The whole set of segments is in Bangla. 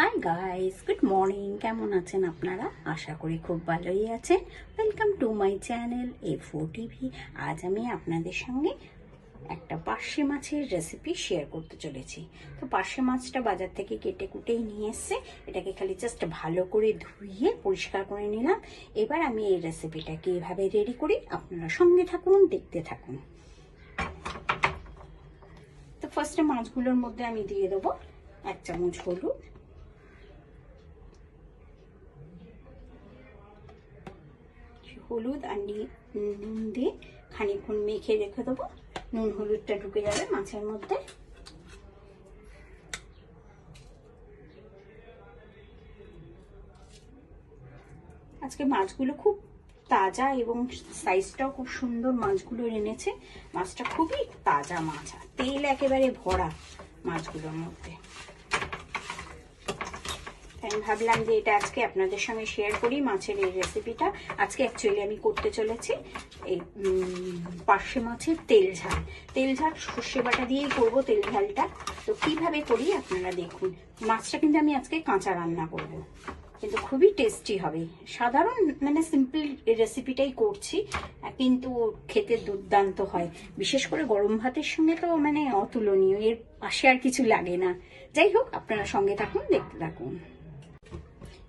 হাই গাইস গুড মর্নিং কেমন আছেন আপনারা? আশা করি খুব ভালোই আছেন। Welcome to my channel A four TV আজ আমি আপনাদের সঙ্গে একটা পার্শে মাছের রেসিপি শেয়ার করতে চলেছি। তো পার্শে মাছটা বাজার থেকে কেটে কুটেই নিয়ে এসছে। এটাকে খালি জাস্ট ভালো করে ধুইয়ে পরিষ্কার করে নিলাম। এবার আমি এই রেসিপিটা কীভাবে রেডি করি আপনারা সঙ্গে থাকুন, দেখতে থাকুন। তো ফার্স্টে মাছগুলোর মধ্যে আমি দিয়ে দেবো এক চামচ হলুদ হলুদ আর নুন দিয়ে খানিকক্ষণ মেখে রেখে দেবো। নুন, হলুদটা ঢুকে যাবে মাছের মধ্যে। আজকে মাছগুলো খুব তাজা এবং সাইজটাও খুব সুন্দর মাছগুলো এনেছে। মাছটা খুবই তাজা মাছ তেল একেবারে ভরা মাছগুলোর মধ্যে। আমি ভাবলাম যে এটা আজকে আপনাদের সঙ্গে শেয়ার করি, মাছের এই রেসিপিটা আজকে অ্যাকচুয়ালি আমি করতে চলেছি এই পার্শে মাছের তেল ঝাল। তেল ঝাল, সর্ষে বাটা দিয়েই করব তেল ঝালটা। তো কীভাবে করি আপনারা দেখুন। মাছটা কিন্তু আমি আজকে কাঁচা রান্না করব। কিন্তু খুবই টেস্টি হবে। সাধারণ মানে সিম্পল রেসিপিটাই করছি, কিন্তু খেতে দুর্দান্ত হয়। বিশেষ করে গরম ভাতের সঙ্গে তো মানে অতুলনীয়, এর পাশে আর কিছু লাগে না। যাই হোক, আপনারা সঙ্গে থাকুন, দেখতে থাকুন।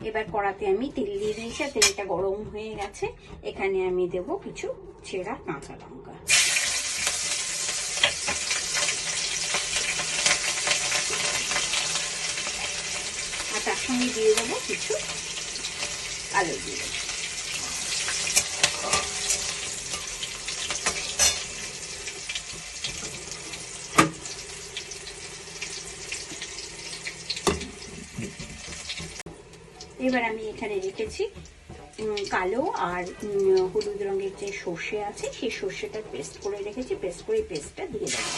এবার কড়াতে আমি তেল দিয়ে দিয়েছি, আর তেলটা গরম হয়ে গেছে। এখানে আমি দেব কিছু ছেঁড়া কাঁচা লঙ্কা। আর তার সঙ্গে দিয়ে দেবো কিছু আলু দিয়ে এবার আমি এখানে রেখেছি কালো আর হলুদ রঙের যে সর্ষে আছে, সেই সর্ষেটা পেস্ট করে রেখেছি, পেস্ট করে পেস্টটা দিয়ে দেবো।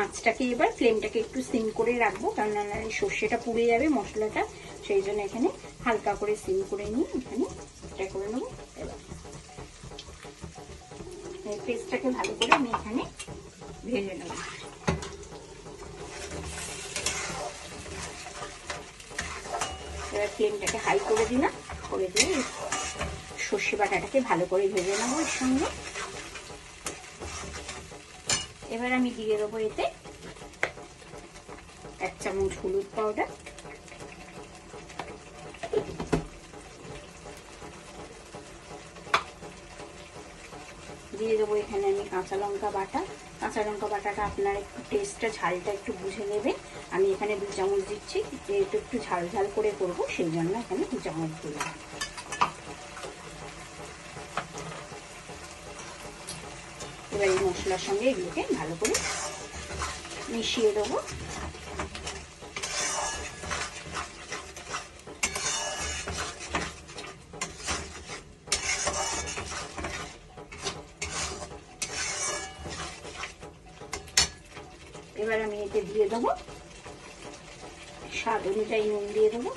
আঁচটাকে এবার ফ্লেমটাকে একটু সিম করে রাখব, কারণ সর্ষেটা পুড়ে যাবে মশলাটা। সেই জন্য এখানে হালকা করে সিম করে নিয়ে এখানে এটা করে নেব। পেস্টটাকে ভালো করে আমি এখানে ভেজে নেব। এবার ফ্লেমটাকে হাই করে দিলাম, করে দিয়ে সর্ষে বাটাটাকে ভালো করে ভেজে নেব এর সঙ্গে। এবার আমি দিয়ে দেবো এতে এক চামচ হলুদ পাউডার। দিয়ে দেবো এখানে আমি কাঁচা লঙ্কা বাটা। কাঁচা লঙ্কা বাটাটা আপনার একটু টেস্টটা ঝালটা একটু বুঝে নেবেন। আমি এখানে দু চামচ দিচ্ছি, যেহেতু একটু ঝাল ঝাল করে করব, সেই জন্য এখানে দু চামচ দিয়ে দিলাম এবার এই মশলার সঙ্গে এগুলোকে ভালো করে মিশিয়ে দেবো। এবার আমি এতে দিয়ে দেবো। স্বাদ অনুযায়ী নুন দিয়ে দেবো।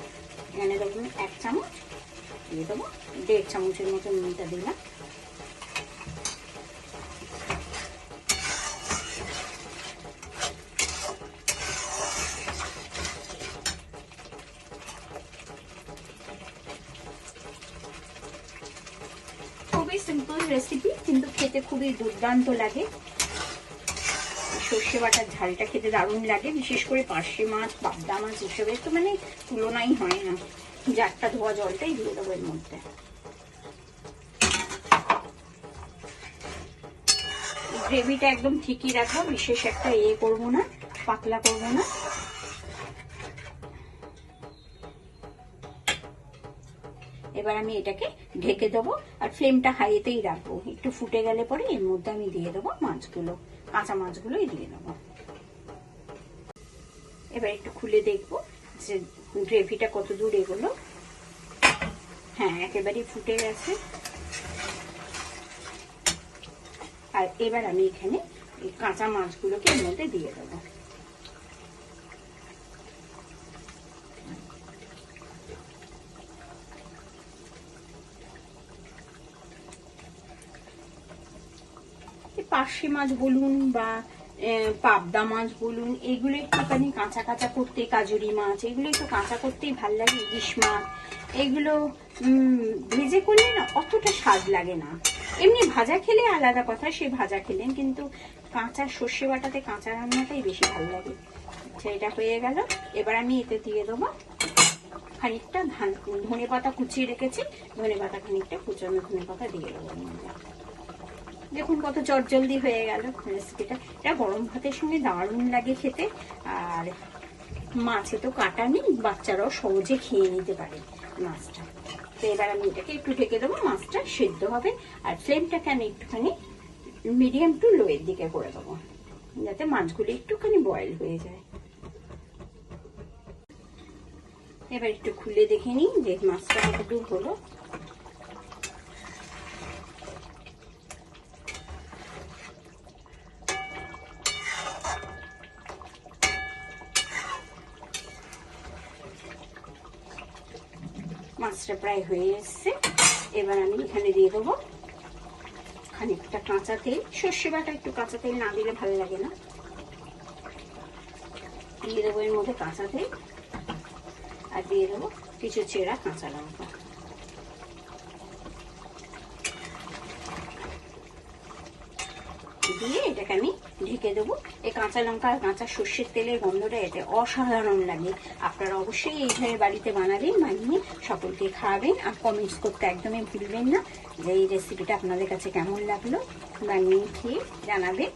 এখানে দেখুন এক চামচ, দিয়ে দেবো। দেড় চামচের মতো নুনটা দিলাম খুবই সিম্পল রেসিপি কিন্তু খেতে খুবই দুর্দান্ত লাগে। সর্ষে বাটার ঝালটা খেতে দারুণ লাগে, বিশেষ করে পার্শে মাছ, পাবদা মাছ হিসেবে তো মানে তুলনাই হয় না। জারটা ধোয়া জলটাই দিয়ে দেবো এর মধ্যে। গ্রেভিটা একদম ঠিকই রাখব, বিশেষ একটা ইয়ে করব না, পাতলা করব না। এবার আমি এটাকে ঢেকে দেবো, আর ফ্লেমটা হাইতেই রাখব। একটু ফুটে গেলে পরে এর মধ্যে আমি দিয়ে দেবো মাছগুলো, কাঁচা মাছগুলোই দিয়ে দেবো। এবার একটু খুলে দেখব যে গ্রেভিটা কত দূর এগোলো। হ্যাঁ একেবারেই ফুটে গেছে। আর এবার আমি এখানে এই কাঁচা মাছগুলোকে এর মধ্যে দিয়ে দেবো। পার্শে মাছ বলুন বা পাবদা মাছ বলুন, এগুলো একটুখানি কাঁচা কাঁচা করতে, কাজুরি মাছ, এগুলো একটু কাঁচা করতেই ভালো লাগে, ইলিশ মাছ, এগুলো ভেজে করলে না অতটা স্বাদ লাগে না। এমনি ভাজা খেলে আলাদা কথা, সে ভাজা খেলেন কিন্তু কাঁচা সর্ষে বাটাতে কাঁচা রান্নাটাই বেশি ভালো লাগে। আচ্ছা এটা হয়ে গেল। এবার আমি এতে দিয়ে দেবো খানিকটা ধান ধনে পাতা কুচিয়ে রেখেছি ধনে পাতা খানিকটা কুচানো ধনে পাতা দিয়ে দেবো। দেখুন কত চটজলদি হয়ে গেল রেসিপিটা। এটা গরম ভাতের সঙ্গে দারুণ লাগে খেতে। আর মাছে তো কাটা নেই, বাচ্চারাও সহজে খেয়ে নিতে পারে মাছটা। তো এবার আমি এটাকে একটু ঢেকে দেবো, মাছটা সেদ্ধ হবে। আর ফ্লেমটাকে আমি একটুখানি মিডিয়াম টু লোয়ের দিকে করে দেবো, যাতে মাছগুলো একটুখানি বয়েল হয়ে যায়। এবার একটু খুলে দেখে নিই যে মাছটা কত দূর হলো। মাছটা প্রায় হয়ে এসছে। এবার আমি এখানে দিয়ে দেবো খানিকটা কাঁচা তেল। সর্ষে বাটা একটু কাঁচা তেল না দিলে ভালো লাগে না। দিয়ে দেবো এর মধ্যে কাঁচা তেল। আর দিয়ে দেবো কিছু চেরা কাঁচা লঙ্কা। দিয়ে এটাকে আমি ঢেকে দেবো। এই কাঁচা লঙ্কা আর কাঁচা সর্ষের তেলের গন্ধটা এতে অসাধারণ লাগে। আপনারা অবশ্যই এইভাবে বাড়িতে বানাবেন, বানিয়ে সকলকে খাওয়াবেন আর কমেন্টস করতে একদমই ভুলবেন না। যে এই রেসিপিটা আপনাদের কাছে কেমন লাগল বানিয়ে খেয়ে জানাবেন।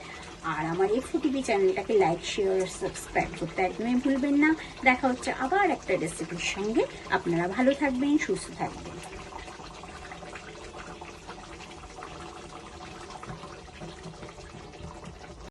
আর আমার এই ফুটিপি চ্যানেলটাকে লাইক শেয়ার সাবস্ক্রাইব করতে একদমই ভুলবেন না। দেখা হচ্ছে আবার একটা রেসিপির সঙ্গে। আপনারা ভালো থাকবেন, সুস্থ থাকবেন।